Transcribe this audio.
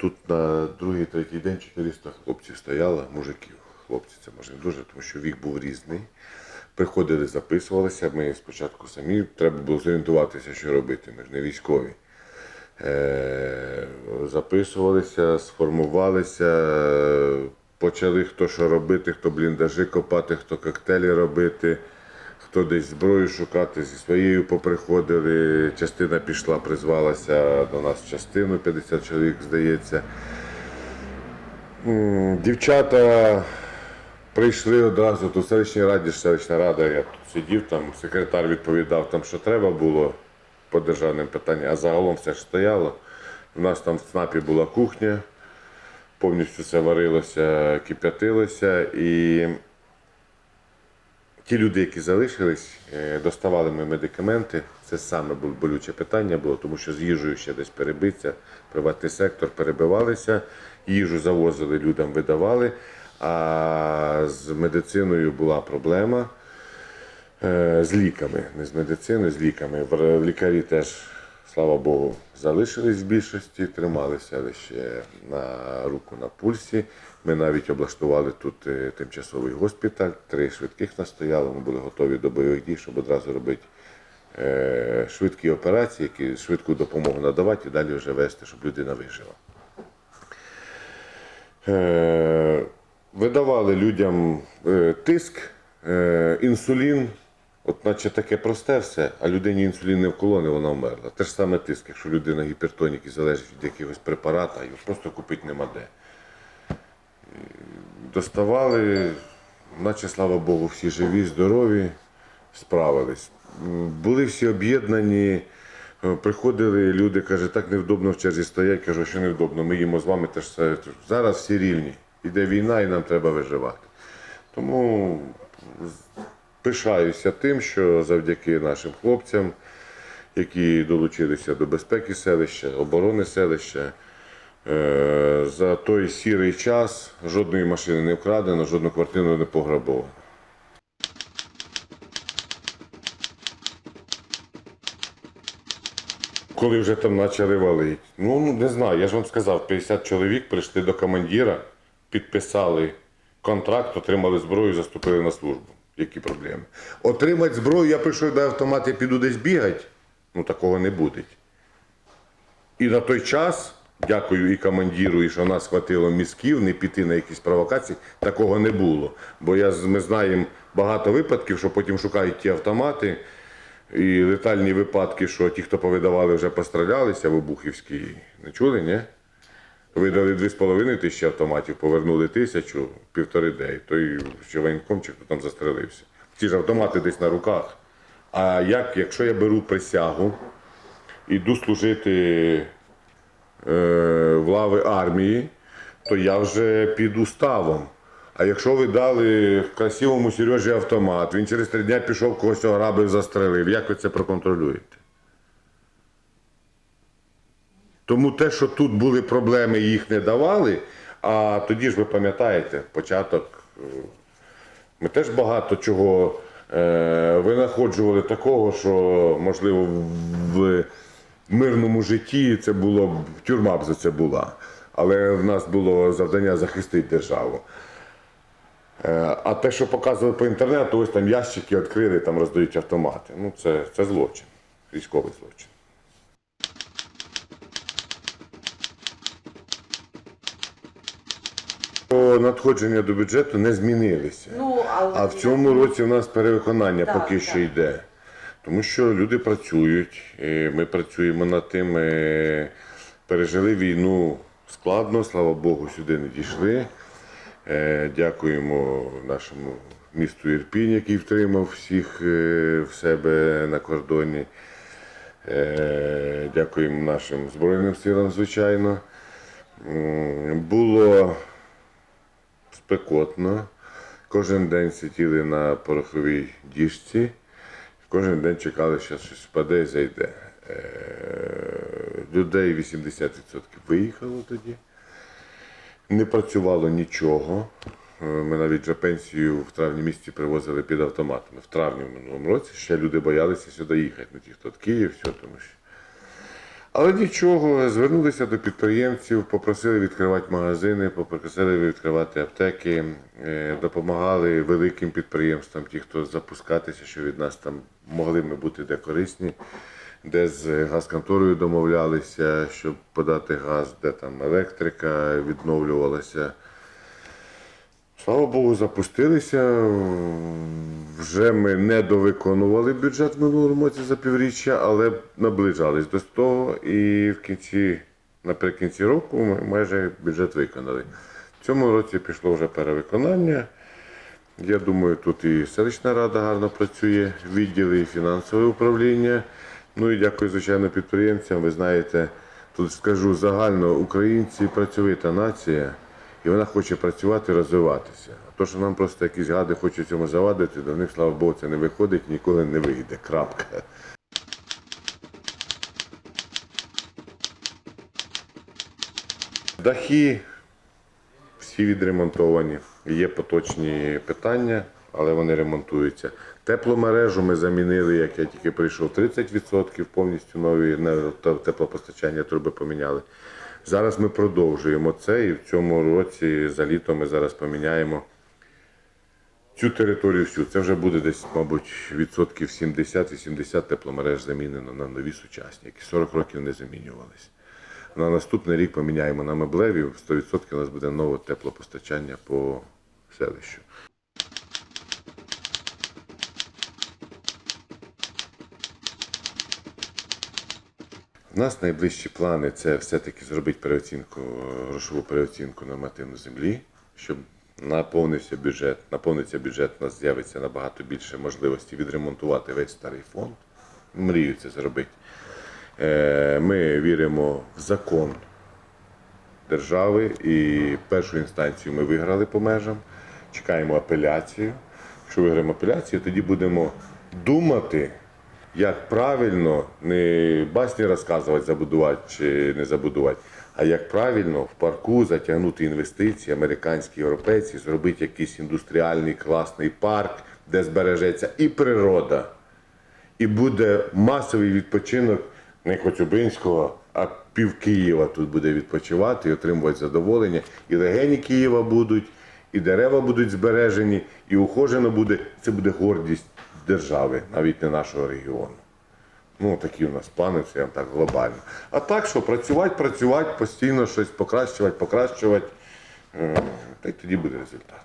тут на другий, третій день 400 хлопців стояло, мужиків. Хлопці, це може дуже, тому що вік був різний. Приходили, записувалися. Ми спочатку самі треба було зорієнтуватися, що робити. Ми ж не військові. Е, записувалися, сформувалися, почали хто що робити, хто бліндажі копати, хто коктейлі робити, хто десь зброю шукати, зі своєю поприходили. Частина пішла, призвалася до нас частину, 50 чоловік, здається. Дівчата прийшли одразу до селищної раді, селищна рада, я тут сидів, там секретар відповідав, там, що треба було по державним питанням, а загалом все ж стояло. У нас там в ЦНАПі була кухня, повністю все варилося, кип'ятилося. І ті люди, які залишились, е, доставали ми медикаменти. Це саме болюче питання було, тому що з їжею ще десь перебиться, приватний сектор перебивалися, їжу завозили, людям видавали. А з медициною була проблема е, з ліками, не з медициною, з ліками. Лікарі теж, слава Богу, залишились в більшості, трималися лише на руку на пульсі. Ми навіть облаштували тут е, тимчасовий госпіталь, три швидких настояли, ми були готові до бойових дій, щоб одразу робити е, швидкі операції, які швидку допомогу надавати і далі вже вести, щоб людина вижила. Е, видавали людям тиск, інсулін. От наче таке просте все, а людині інсулін не вколони, вона вмерла. Те ж саме тиск, якщо людина гіпертонік і залежить від якогось препарата, його просто купити нема де. Доставали, наче слава Богу, всі живі, здорові, справились. Були всі об'єднані. Е, Приходили люди, каже, так невдобно в черзі стоять, кажу, що невдобно, ми їмо з вами теж все. Зараз всі рівні. Іде війна і нам треба виживати. Тому пишаюся тим, що завдяки нашим хлопцям, які долучилися до безпеки селища, оборони селища, е, за той сірий час жодної машини не вкрадено, жодну квартиру не пограбовано. Коли вже там почали валити. Ну, ну, не знаю, я ж вам сказав, 50 чоловік прийшли до командира, підписали контракт, отримали зброю, заступили на службу. Які проблеми? Отримати зброю, я прийшов до автомата, я піду десь бігати. Ну такого не буде. І на той час, дякую і командиру, і що нас хватило мізків, не піти на якісь провокації, такого не було. Бо я, ми знаємо багато випадків, що потім шукають ті автомати. І летальні випадки, що ті, хто повидавали, вже пострілялися в Обухівській. Не чули, ні? Видали 2,5 тисячі автоматів, повернули тисячу, півтори день. Той воєнком чи хто там застрелився. Ці ж автомати десь на руках. А як, якщо я беру присягу, іду служити е, в лави армії, то я вже під уставом. А якщо ви дали красивому Сережі автомат, він через три дня пішов когось ограбив, застрелив, як ви це проконтролюєте? Тому те, що тут були проблеми, їх не давали, а тоді ж ви пам'ятаєте, початок. е, Ми теж багато чого е, винаходжували такого, що, можливо, в мирному житті це було б тюрма б за це була. Але в нас було завдання захистити державу. Е, А те, що показували по інтернету, ось там ящики відкрили, там роздають автомати. Ну, це, це злочин, військовий злочин. По Надходження до бюджету не змінилися. Ну, але А в цьому році в нас перевиконання Так, поки що йде. Тому що люди працюють, і ми працюємо над тим, ми пережили війну складно, слава Богу, сюди не дійшли. Е, Дякуємо нашому місту Ірпінь, який втримав всіх е, в себе на кордоні. Е, Дякуємо нашим Збройним силам, звичайно. Було спекотно. Кожен день сиділи на пороховій діжці, кожен день чекали, що щось впаде і зайде. Е, Людей 80% виїхало тоді. Не працювало нічого. Е, Ми навіть вже пенсію в травні місяці привозили під автоматами. В травні в минулому році ще люди боялися сюди їхати. Ну, ті, хто в Київ, все, тому що. Але нічого, звернулися до підприємців, попросили відкривати магазини, попросили відкривати аптеки, е, допомагали великим підприємствам, ті, хто запускатися, що від нас там могли ми бути де корисні, де з газконторою домовлялися, щоб подати газ, де там електрика відновлювалася. Слава Богу, запустилися. Вже ми не довиконували бюджет в минулому році за півріччя, але наближались до того. І в кінці, наприкінці року ми майже бюджет виконали. В цьому році пішло вже перевиконання. Я думаю, тут і селищна рада гарно працює, відділи і фінансове управління. Ну і дякую, звичайно, підприємцям. Ви знаєте, тут скажу загально, українці працьовита нація, і вона хоче працювати розвиватися. То, що нам просто якісь гади хочуть цьому завадити, до них, слава Богу, це не виходить, ніколи не вийде. Крапка. Дахи всі відремонтовані. Є поточні питання, але вони ремонтуються. Тепломережу ми замінили, як я тільки прийшов, 30% повністю нові теплопостачання труби поміняли. Зараз ми продовжуємо це і в цьому році за літо ми зараз поміняємо цю територію всю. Це вже буде десь, мабуть, відсотків 70-80 тепломереж замінено на нові сучасні, які 40 років не замінювались. На наступний рік поміняємо на меблеві, 100% у нас буде нове теплопостачання по селищу. У нас найближчі плани це все-таки зробити переоцінку, грошову переоцінку нормативну землі, щоб наповнився бюджет. Наповниться бюджет, у нас з'явиться набагато більше можливості відремонтувати весь старий фонд. Мрію це зробити. Е, Ми віримо в закон держави і першу інстанцію ми виграли по межам. Чекаємо апеляцію. Якщо виграємо апеляцію, тоді будемо думати, як правильно не басні розказувати, забудувати чи не забудувати, а як правильно в парку затягнути інвестиції, американські, європейські, зробити якийсь індустріальний класний парк, де збережеться і природа, і буде масовий відпочинок не Коцюбинського, а пів Києва тут буде відпочивати і отримувати задоволення. І легені Києва будуть, і дерева будуть збережені, і ухожено буде. Це буде гордість держави, навіть не нашого регіону. Ну, такі у нас плани, це я так глобально. А так що працювати, працювати, постійно щось покращувати, покращувати, е, та й тоді буде результат.